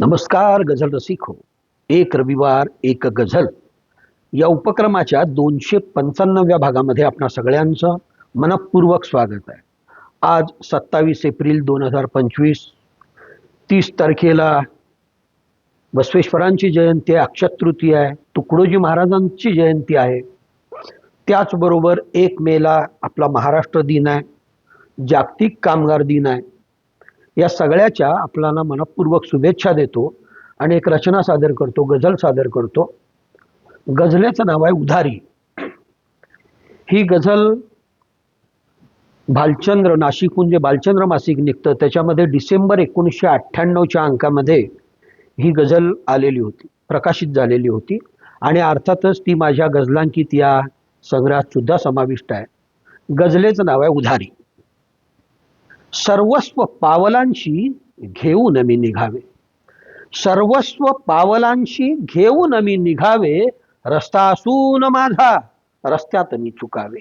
नमस्कार गझल रसिको. एक रविवार एक गझल. या उपक्रमाच्या दोनशे पंच्याण्णव्या भागामध्ये आपणा सगळ्यांचं मनपूर्वक स्वागत आहे. आज सत्तावीस एप्रिल दोन हजार पंचवीस तीस तारखेला बसवेश्वरांची जयंती आहे अक्षय तृतीय आहे तुकडोजी महाराजांची जयंती आहे. त्याचबरोबर एक मेला आपला महाराष्ट्र दिन आहे जागतिक कामगार दिन आहे. या सगळ्याच्या आपल्याला मनपूर्वक शुभेच्छा देतो आणि एक रचना सादर करतो गझल सादर करतो. गझलेचं नाव आहे उधारी. ही गझल भालचंद्र नाशिकहून जे भालचंद्र मासिक निघतं त्याच्यामध्ये डिसेंबर एकोणीसशे अठ्ठ्याण्णवच्या अंकामध्ये ही गझल आलेली होती प्रकाशित झालेली होती. आणि अर्थातच ती माझ्या गझलांकित या संग्रहात सुद्धा समाविष्ट आहे. गझलेचं नाव आहे उधारी. सर्वस्व पावलांशी घेऊन मी निघावे. सर्वस्व पावलांशी घेऊन मी निघावे रस्ता असून माझा रस्त्यात मी चुकावे.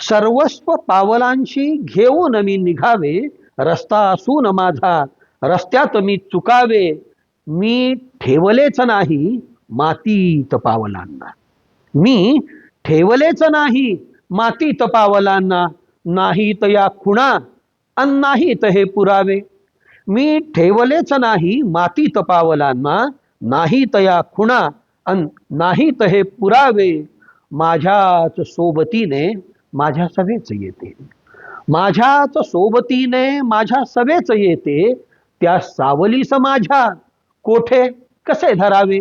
सर्वस्व पावलांशी घेऊन मी निघावे रस्ता असून माझा रस्त्यात मी चुकावे. मी ठेवलेच नाही मातीत पावलांना. मी ठेवलेच नाही मातीत पावलांना नाहीत या खुणा. अन नाहीत हे पुरावे. मी ठेवलेच नाही माती तपावलांना नाही तया खुणा अन नाहीत हे पुरावे. माझ्याच सोबतीने माझ्या सवेच येते. माझ्याच सोबतीने माझ्या सवेच येते. त्या सावलीस माझ्या कोठे कसे धरावे?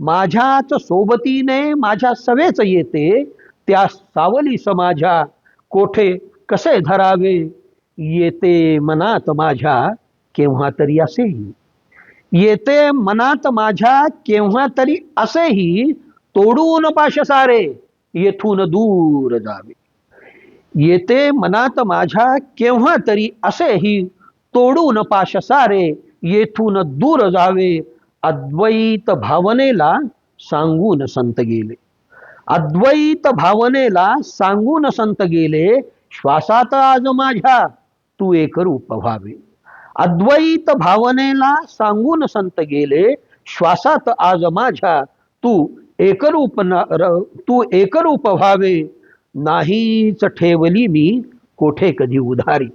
माझ्याच सोबतीने माझ्या सवेच येते. त्या सावलीस माझ्या कोठे कसे धरावे? येते मनात माझ्या केव्हा तरी असेही. येते मनात माझ्या केव्हा तरी असेही तोडून पाश सारे येथून दूर जावे. येते मनात माझ्या केव्हा तरी असेही तोडून पाश सारे येथून दूर जावे अद्वैत भावनेला सांगून संत गेले. अद्वैत भावनेला सांगून संत गेले श्वासात आज माझ्या तू एकर व्हावे अद्वैत भावनेला सांगून संत गेले श्वासात आज माझ्या तू एकरूप तू एकरूप व्हावे नाहीच ठेवली मी कोठे कधी उधारी.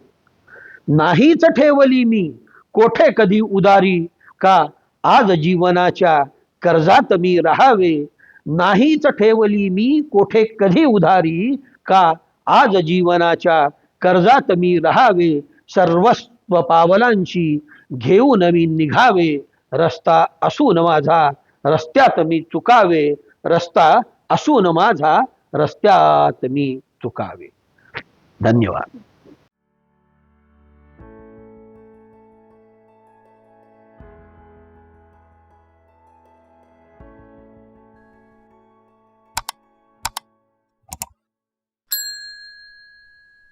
नाहीच ठेवली मी कोठे कधी उदारी. का आज जीवनाच्या कर्जात मी राहावे. नाहीच ठेवली मी कोठे कधी उधारी. का आज जीवनाच्या कर्जात मी राहावे सर्वस्व पावलांची घेऊन मी निघावे. रस्ता असून माझा रस्त्यात मी चुकावे. रस्ता असून माझा रस्त्यात मी चुकावे. धन्यवाद.